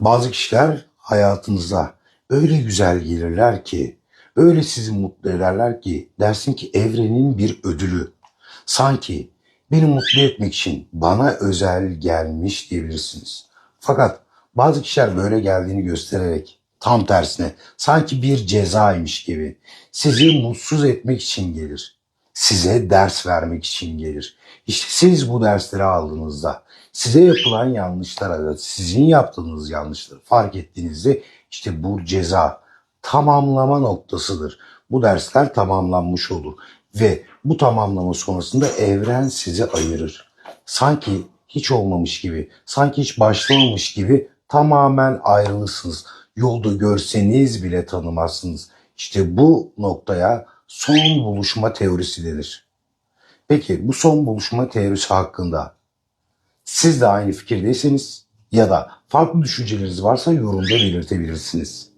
Bazı kişiler hayatınıza öyle güzel gelirler ki, öyle sizi mutlu ederler ki dersin ki evrenin bir ödülü. Sanki beni mutlu etmek için bana özel gelmiş diyebilirsiniz. Fakat bazı kişiler böyle geldiğini göstererek tam tersine sanki bir cezaymış gibi sizi mutsuz etmek için gelir. Size ders vermek için gelir. İşte siz bu dersleri aldığınızda size yapılan yanlışlara da sizin yaptığınız yanlışları fark ettiğinizde işte bu ceza tamamlama noktasıdır. Bu dersler tamamlanmış olur ve bu tamamlama sonrasında evren sizi ayırır. Sanki hiç olmamış gibi, sanki hiç başlamamış gibi tamamen ayrılırsınız. Yolda görseniz bile tanımazsınız. İşte bu noktaya son buluşma teorisi denir. Peki bu son buluşma teorisi hakkında siz de aynı fikirdeyseniz ya da farklı düşünceleriniz varsa yorumda belirtebilirsiniz.